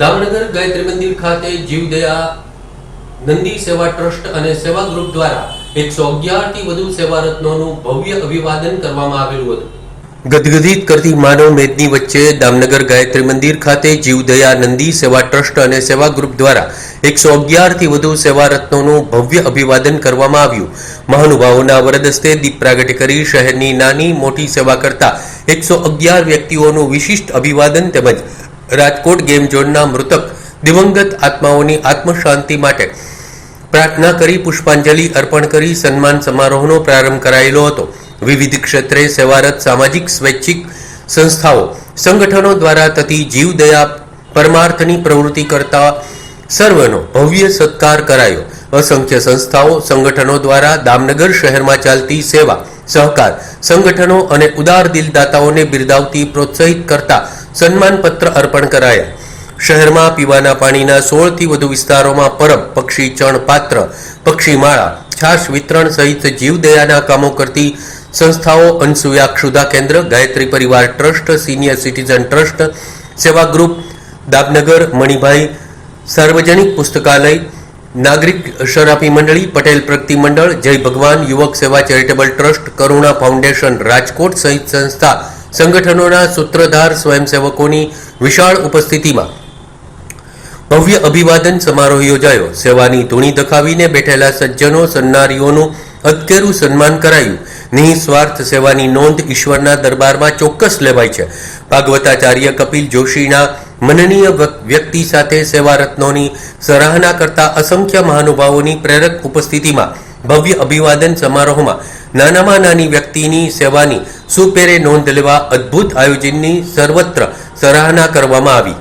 દામનગર ગાયત્રી મંદિર ખાતે જીવદયા નંદી સેવા ટ્રસ્ટ અને સેવા ગ્રુપ દ્વારા એકસો અગિયારથી વધુ સેવા રત્નોનું ભવ્ય અભિવાદન કરવામાં આવેલું હતું. ગદગદિત કરતી માનવ મેદની વચ્ચે દામનગર ગાયત્રી મંદિર ખાતે જીવદયા નંદી સેવા ટ્રસ્ટ અને સેવા ગ્રુપ દ્વારા એકસો અગિયારથી વધુ સેવા રત્નોનું ભવ્ય અભિવાદન કરવામાં આવ્યું. મહાનુભાવોના વરદ હસ્તે દીપ પ્રાગટ્ય કરી શહેરની નાની મોટી સેવા કરતા એકસો અગિયાર વ્યક્તિઓનું વિશિષ્ટ અભિવાદન તેમજ રાજકોટ ગેમ ઝોનના મૃતક દિવંગત આત્માઓની આત્મશાંતિ માટે પ્રાર્થના કરી, પુષ્પાંજલિ અર્પણ કરી, સન્માન સમારોહનો પ્રારંભ કરાયેલો હતો. વિવિધ ક્ષેત્રે સેવારત સામાજિક, સ્વૈચ્છિક સંસ્થાઓ સંગઠનો દ્વારા થતી જીવદયા પરમાર્થની પ્રવૃત્તિ કરતા સર્વનો ભવ્ય સત્કાર કરાયો. અસંખ્ય સંસ્થાઓ, સંગઠનો દ્વારા દામનગર શહેરમાં ચાલતી સેવા, સહકાર સંગઠનો અને ઉદાર દિલદાતાઓને બિરદાવતી, પ્રોત્સાહિત કરતા સન્માનપત્ર અર્પણ કરાયા. શહેરમાં પીવાના પાણીના સોળથી વધુ વિસ્તારોમાં પરબ પક્ષી ચણ પાત્ર પક્ષીમાળા છાશ વિતરણ સહિત જીવદયાના કામો કરતી સંસ્થાઓ અનસુયા ક્ષુધા કેન્દ્ર, Gayatri Parivar trust, senior citizen trust, Seva group, Dabnagar, Manibhai, સાર્વજનિક પુસ્તકાલય, નાગરિક શરાપી મંડળી, પટેલ પ્રગતિ મંડળ, Jai Bhagwan, Yuvak Seva charitable trust, Karuna foundation, Rajkot સહિત સંસ્થા સંગઠનોના સૂત્રધાર સ્વયંસેવકોની વિશાળ ઉપસ્થિતિમાં ભવ્ય અભિવાદન સમારોહ યોજાયો. સેવાની ધૂણી દખાવીને બેઠેલા સજ્જનો, સન્નારીઓનું અદકેરું સન્માન કરાયું. નિઃસ્વાર્થ સેવાની નોંધ ઈશ્વરના દરબારમાં ચોક્કસ લેવાય છે. ભાગવતાચાર્ય કપિલ જોશીના મનનીય વ્ય- વ્યક્તિ સાથે સેવા રત્નોની સરાહના કરતા અસંખ્ય મહાનુભાવોની પ્રેરક ઉપસ્થિતિમાં ભવ્ય અભિવાદન સમારોહમાં નાનામાં નાની વ્યક્તિની સેવાની સુપેરે નોંધ લેવા અદ્ભુત આયોજનની સર્વત્ર સરાહના કરવામાં આવી.